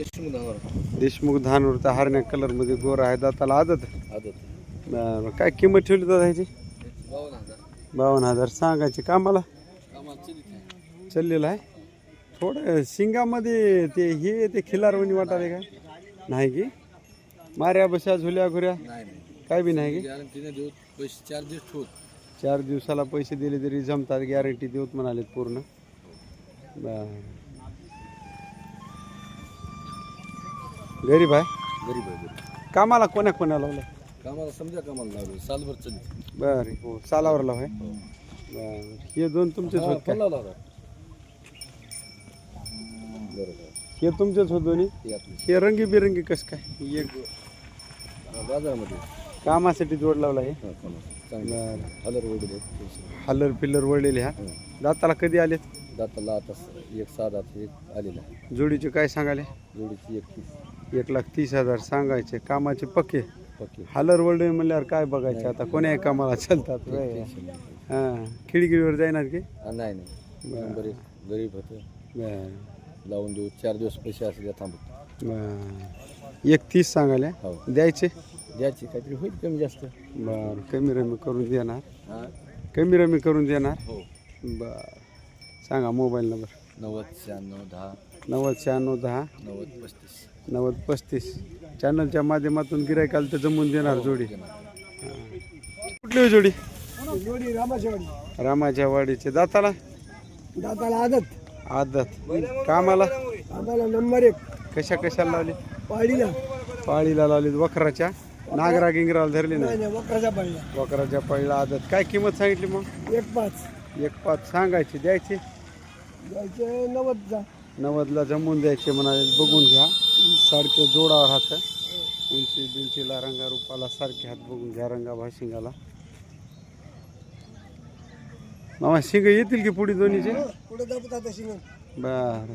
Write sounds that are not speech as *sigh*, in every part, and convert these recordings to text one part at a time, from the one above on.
देशमुख नावावर देशमुख धानवरचा हरण्या कलरमध्ये गोरा आहे दाताला आदत बरं काय किंमत ठेवली दादा ह्याची? बावन्न हजार. सांगायची कामाला? चाललेलं आहे? थोडं शिंगामध्ये ते हे ते खिलारवणी वाटाले काय नाही की? माऱ्या बशा झुल्या घुऱ्या? नाही नाही. काय बी नाही की? चार दिवस चार दिवसाला पैसे दिले तरी जमतात गॅरंटी देऊत म्हणाले पूर्ण. बरं. गरीब आहे? गरीब आहे गरीब. कामाला कोण्या कोणाला लावलं कामाला समजा कामाला लावलं सालभर चलित बरं हो सालावर लाव आहे बरं हे दोन तुमचेच होत फोन काय लावला होता बरोबर हे तुमचेच होत दोन्ही? ते आपली. हे रंगीबिरंगी कसं काय? एक हा, बाजारामध्ये. कामासाठी जोड लावला आहे हा? चांगलं. बरं. हलर आहेत हल्लर पिल्लर वळलेले हा. दाताला कधी आलेत? दाताला आता स- एक आठ एक आलेला आहे जोडीचे काय सांगाले? जोडीची एक तीस एक लाख तीस हजार सांगायचे कामाचे पक्के. पक्की. हलर वळले म्हणल्यावर काय बघायचे? आता कोण्याही कामाला चालतात. हा. खिडकीवर जाईनात की? हा, नाही नाही. बरं. गरीब गरीब होतं. बरं, लावून देऊ. चार दिवस पैसे असले थांबत बरं. एक तीस सांगाले हो. द्यायचे? द्यायची. काहीतरी होईल कमी जास्त. बर. कमी रमी करून देणार? हा. कमी रमी करून देणार? हो. बर. सांगा मोबाईल नंबर. नव्वद शहाण्णव दहा नव्वद शहाण्णव दहा. नव्वद पस्तीस. नव्वद पस्तीस. चॅनलच्या माध्यमातून गिरायकाला तर जमून देणार जोडी. कुठली हो जोडी? जोडी रामाचेवाडी रामाच्या वाडीचे दाताला? दाताला आदत. आदत. कामाला? दाताला नंबर एक. कशा कशाला लावली? पाडीला पाळीला लावली वखराच्या. नागरा गिंगराला धरली नाही. वक्राचा पाडीला वखराच्या पाळीला. आदत. काय किंमत सांगितली मग? एक पाच. एक पाच. सांगायची द्यायची? जायचे नव्वदचा. नव्वदला जमून द्यायचे म्हणाले बघून घ्या. सारखे जोडावर हात उंची बिंचीला रंगा रूपाला सारखे हात बघून घ्या रंगा भाशिंगाला मामा शिंग येतील की पुढे दोन्हीचे? शिंगण बर.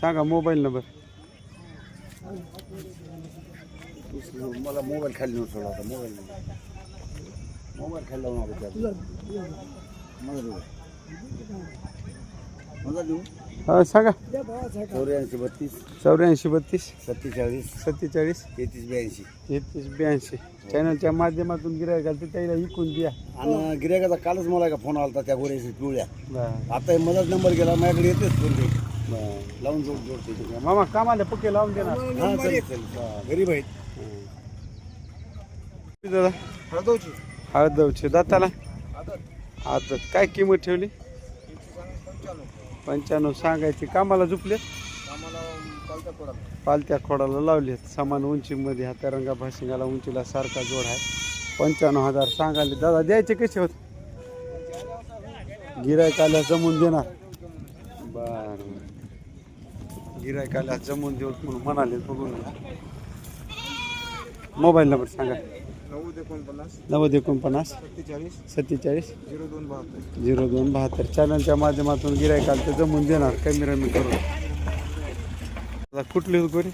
सांगा मोबाईल नंबर. मला मोबाईल खाली नेऊन सोडा होता मोबाईल मोबाईल खाली लावून हा सांगा. चौऱ्याऐंशी बत्तीस. चौऱ्याऐंशी बत्तीस. सत्तेचाळीस. सत्तेचाळीस. तेहतीस ब्याऐंशी. तेहतीस ब्याऐंशी. चॅनलच्या माध्यमातून गिरायका ते त्याला इकून द्या. आणि गिरायकाचा कालच मला का फोन आला होता त्या गोऱ्याशी पिवळ्या. आता हे मलाच नंबर गेला माझ्याकडे येतेच फोन ते लावून जोड जोडते मामा कामाला पक्के लावून देणार. हा गरीब आहेत. दादा. हळदवची. हळदवचे. दाताला? आता काय किंमत ठेवली? पंच्याण्णव सांगायची. कामाला झुपले पालत्या खोडाला. लावले समान उंचीमध्ये हा रंगा भाशिंगाला उंचीला सारखा जोड आहे. पंच्याण्णव हजार सांगायले. दादा द्यायचे कसे होत? गिरायकाला जमून देणार. बर. गिरायकाला जमून देऊ म्हणून म्हणाले बघून. मोबाईल नंबर सांगा. नव्वद एकोणपन्नास. नव्वद एकोणपन्नास. सत्तेचाळीस. सत्तेचाळीस. झिरो दोन बहात्तर. झिरो दोन बहात्तर. चॅनलच्या माध्यमातून गिरायकाला ते जमून देणार. कमी रमी करून. आता कुठली होत गोरी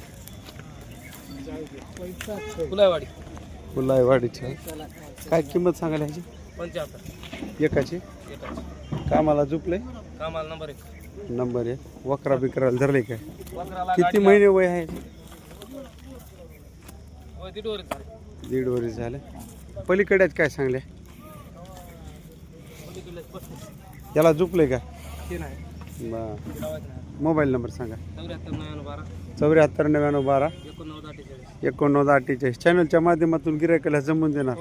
फुलावाडी फुलाईवाडीच्या काय किंमत सांगायला ह्याची? पंच्याहत्तर. एकाची? कामाला झुपले कामाला नंबर एक. नंबर एक. वकरा बिकराला धरले काय? वक्राला किती महिने वय आहे? दीड वरीस झाले. पलीकड्यात काय सांगले? याला झुपले का? मोबाईल नंबर सांगा. चौऱ्याहत्तर नव्याण्णव बारा. एकोणनव्वद अठ्ठेचाळीस. चॅनलच्या माध्यमातून गिरायकाला जमून देणार.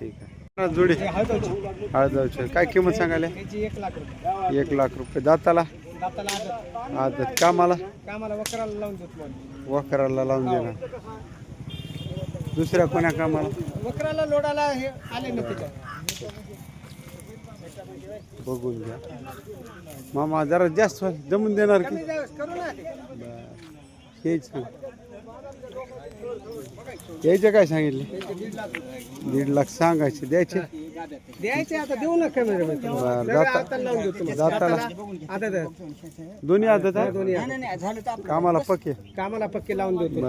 ठीक आहे. जोडी. हळदवचे काय किंमत सांगायला? एक लाख रुपये. दाताला? आदत. कामाला? वक्राला वखराला लावून देणार. दुसऱ्या कोण्या कामाला? वक्राला लोडाला हे आले ना बघून घ्या. मामा जरा जास्त जमून देणार की? करू ना हेच सांग यायचे काय सांगितले? दीड लाख सांगायचे. द्यायचे? द्यायचे आता देऊ ना आता. दोन्ही आदत आहे कामाला पक्के? कामाला पक्के लावून देतो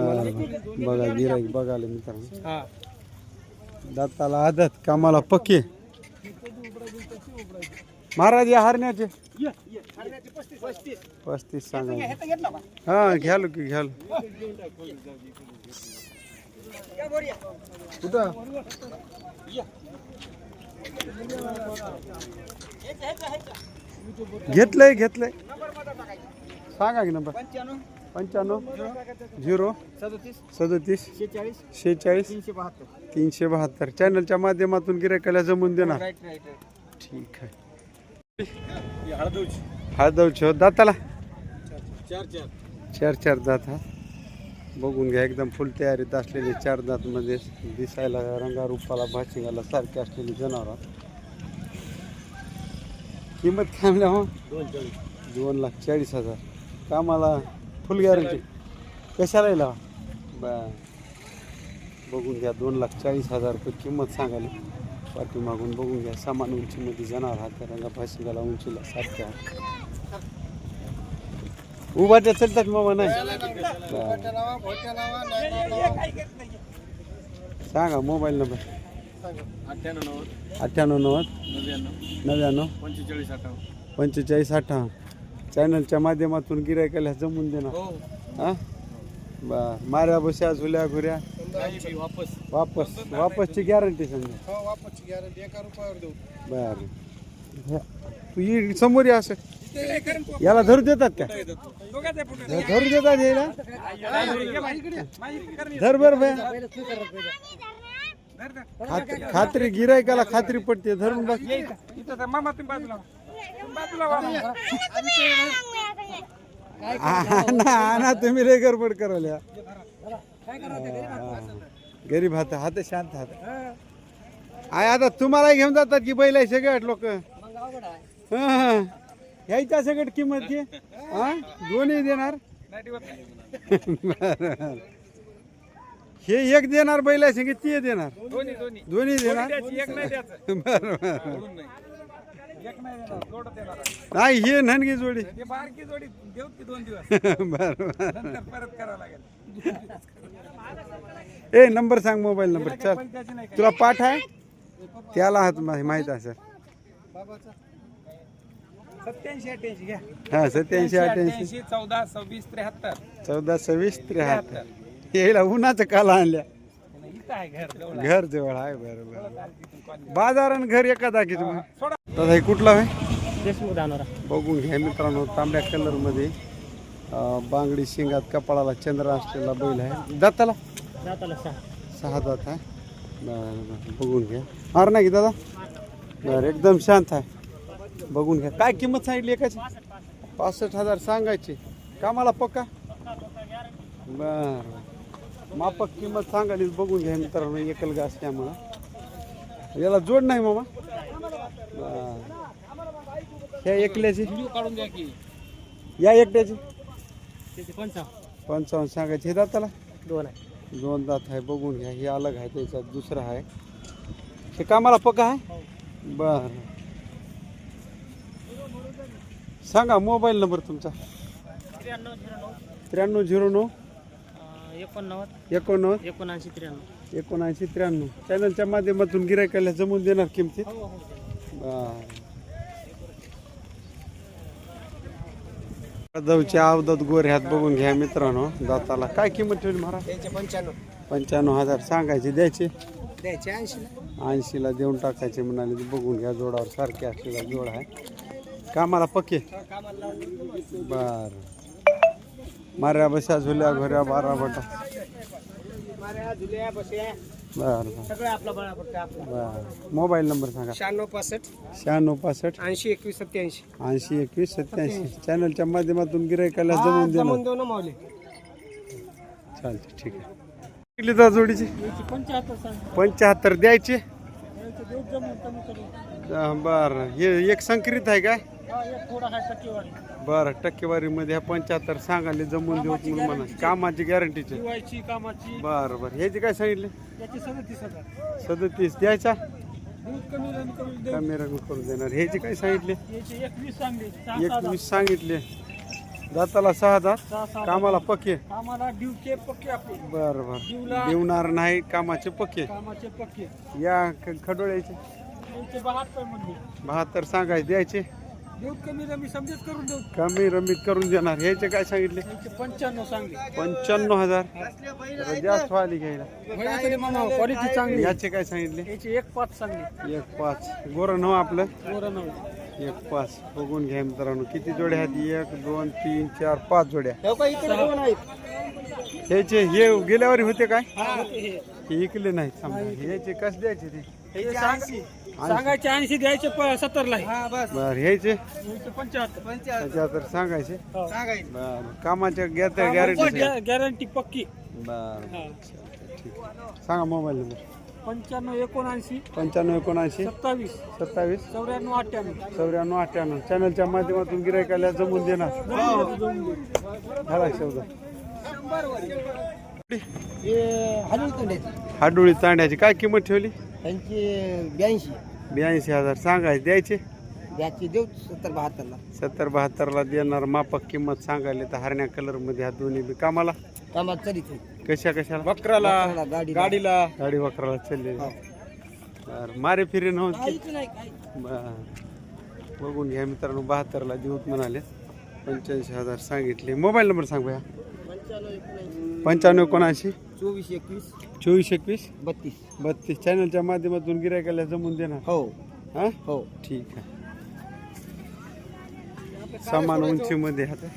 बघा गिराईक बघाले मित्रांनो. हा. दाताला आदत कामाला पक्के. महाराज या हरण्याचे. पस्तीस. सांगायचे हा घ्यालो की घ्यालो. कुठं? घेतलंय घेतलंय. सांगा की नंबर. पंच्याण्णव. झिरो. सदतीस. शेहेचाळीस. तीनशे बहात्तर. चॅनलच्या माध्यमातून गिरायकाला जमून देणार. ठीक आहे. हळदवची हो दाताला. चार चार दात हा. बघून घ्या एकदम फुल तयारीत असलेले चार दातमध्ये दिसायला रंगारूपाला भाशिंगाला सारखे असलेले जनावर किंमत काय म्हणल्या हो? दोन लाख चाळीस हजार. कामाला फुल गॅरंटी. कशा राहिला हो? बा बघून घ्या दोन लाख चाळीस हजार रुपये किंमत सांगाली पाठीमागून बघून घ्या सामान उंचीमध्ये जनावर त्या रंगा भाशिंगाला उंचीला सारख्या उभाट्या चलतात मामा नाही. बरं. सांगा मोबाईल नंबर. अठ्ठ्याण्णव नव्वद. नव्याण्णव. पंचेचाळीस पंचेचाळीस अठ्ठावन्न चॅनलच्या माध्यमातून गिरायकाला जमून देणार. हा. बर माऱ्या बस्या झुल्या घुऱ्या. वापस. वापस. वापसची गॅरंटी समजा हो वापसची गॅरंटी एका रुपयावर देऊ. बर. तू ये समोर ये असं. याला धरू देतात का? धरू देतात याला? धर बर खात्री खात्री गिरायकाला खात्री पडते धरून बघ तुम्ही बाजूला तुम्ही रे गडबड करायला गरीब हात हात शांत हात. आय आता तुम्हाला घेऊन जातात की बैल आहे सगळ्यात लोक ह्याच्या सगळ्यात किंमत घे हा? दोन्ही देणार? बरं. हे एक देणार बैल आहे सगळे ते देणार. दोन्ही दोन्ही. दोन्ही देणार? एक नाही द्यायचं. बरं बरं. एक नाही देणार जोडत देणार नाही हे ननगी जोडी. ते बारकी जोडी देऊ की दोन दिवस? *laughs* बरं बरं. नंतर परत करावं लागेल. ए नंबर सांग मोबाईल नंबर चल. नाही तुला पाठ आहे? त्याला हात माहीत असेल. सत्याऐंशी अठ्ठ्याऐंशी घ्या. हा सत्याऐंशी अठ्याऐंशी अठ्ठ्याऐंशी. चौदा सव्वीस त्र्याहत्तर. चौदा सव्वीस त्र्याहत्तर. यायला उन्हाचं काला आणल्या. इथं आहे घर जवळ. घर जवळ आहे बरोबर बाजार आणि घर एका जागी तुम्ही सोडा. दादा हे कुठला आहे? देशमुख बघून घ्या मित्रांनो तांब्या कलरमध्ये अं, बांगडी शिंगात कपाळाला चंद्र असलेला बैल आहे. दाताला? जाताला सहा. सहा दात आहे. बरं बरं बघून घ्या. मार नाही की दादा? बरं एकदम शांत आहे. बघून घ्या. काय किंमत सांगितली एकाची? पासष्ट हजार सांगायची. कामाला पक्का? बर. मापक किंमत सांगायली बघून घ्या मित्रांनो एकलगा असल्यामुळं याला जोड नाही मामा. बरं. ह्या एकल्याची? या एकट्याची त्याचे पंचा पंचावन्न सांगायची. हे दाताला? दोन आहे. दोन दात आहे. बघून घ्या. हे अलग आहे त्याच्यात दुसरं आहे. हे कामाला पक्का आहे? बर. सांगा मोबाईल नंबर तुमचा? त्र्याण्णव झिरो नऊ. त्र्याण्णव झिरो नऊ एकोणनव्वद. एकोणनव्वद. एकोणऐंशी त्र्याण्णव. एकोणऐंशी त्र्याण्णव. चॅनलच्या माध्यमातून गिरायकाला जमून देणार किमतीत? हो हो दवच्या अवदत गोऱ्यात बघून घ्या मित्रांनो दाताला. काय किंमत ठेवली महाराज? त्यांचे पंच्याण्णव. पंच्याण्णव हजार. सांगायचे द्यायचे? द्यायचे ऐंशी ऐंशीला देऊन टाकायचे म्हणाले तर बघून घ्या जोडावर सारखे असलेला जोड आहे. कामाला पक्के? बर. माऱ्या बशा झुल्या घोऱ्या बारा बटा. बर बर. मोबाईल नंबर सांगा. शहाण्णव पासष्ट. शहाण्णव पासष्ट. ऐंशी एकवीस सत्याऐंशी. ऐंशी एकवीस सत्याऐंशी. चॅनलच्या माध्यमातून गिरायकाला जमून जमून देऊ ना माऊली. चालते ठीक आहे. किती जा जोडीची? पंच्याहत्तर द्यायचे? बरं. हे एक संकरित आहे काय? बरं टक्केवारीमध्ये ह्या पंच्याहत्तर सांगाले जमून देऊ म्हणून म्हणा. कामाची गॅरंटीचे दिवाळीची कामाची. बरं बरं. ह्याचे काय सांगितले? याची सदतीस हजार. सदतीस. द्यायचा? दूध कमी देऊ. कमी रंग करून देणार. ह्याचे काय सांगितले? याची एकवीस सांगली. सहा सांगितले. दाताला सहा सहा कामाला पक्के. कामाला ड्युके पक्के आपले. बरं बरं. देवणार नाही कामाचे पक्के. कामाचे पक्के. या ख- खडोळ्याचे. त्यांचे बहात्तर बहात्तर सांगायचे द्यायचे. कमी रमी समजेच करून देऊ. कमी रमीत करून देणार. ह्याचे काय सांगितले? त्यांचे पंच्याण्णव सांगली. पंच्याण्णव हजार. जरा जास्त व्हायला घ्यायला. मामा क्वालिटी चांगली. याचे काय सांगितले? याची एक पाच सांगली. एक पाच. गोरं नव आपलं? गोरा एक पाच. बघून घ्या मित्रांनो किती जोड्या आहेत? एक दोन तीन चार पाच जोड्या. ह्याचे हे गेल्यावर होते काय? हे इकले नाही समजा. ह्याचे कस द्यायचे ते? सांगायचे ऐंशी द्यायचे प- सत्तरला. बर ह्याचे याचे पंच्याहत्तर. त्याच्यावर सांगायचे? हो. बर कामाच्या गॅरंटी गॅ- गॅरंटी पक्की. बर हा. ठीक सांगा मोबाईल नंबर. पंच्याण्णव एकोणऐंशी. पंच्याण्णव एकोणऐंशी. सत्तावीस. सत्तावीस. चौऱ्याण्णव अठ्ठ्याण्णव. चौऱ्याण्णव अठ्ठ्याण्णव. चॅनलच्या माध्यमातून गिरायकाला जमून देणार. झाला शब्द हाडोळी तांड्याची. काय किंमत ठेवली? त्यांची ब्याऐंशी. ब्याऐंशी हजार सांगायचे द्यायचे? ब्याची देऊ सत्तर बहात्तरला. सत्तर बहात्तरला देणार मापक किंमत सांगायला तर हरण्या कलरमध्ये ह्या दोन्ही बी कामाला. कामात चलित कशा कशाला? वक्राला गाडी गाडीला. गाडी वकराला चालले हो. बरं मारे फिरे नव्हते काहीच नाही काही बरं. बघून घ्या मित्रांनो बहात्तरला देऊत म्हणाले. पंच्याऐंशी हजार सांगितले. मोबाईल नंबर सांग भया. पंच्याण्णव एकोणऐंशी. चोवीस एकवीस. चोवीस एकवीस? बत्तीस. बत्तीस. चॅनलच्या माध्यमातून गिरायकाला जमून देणार. हो. हा? हो. ठीक आहे. समान उंचीमध्ये आता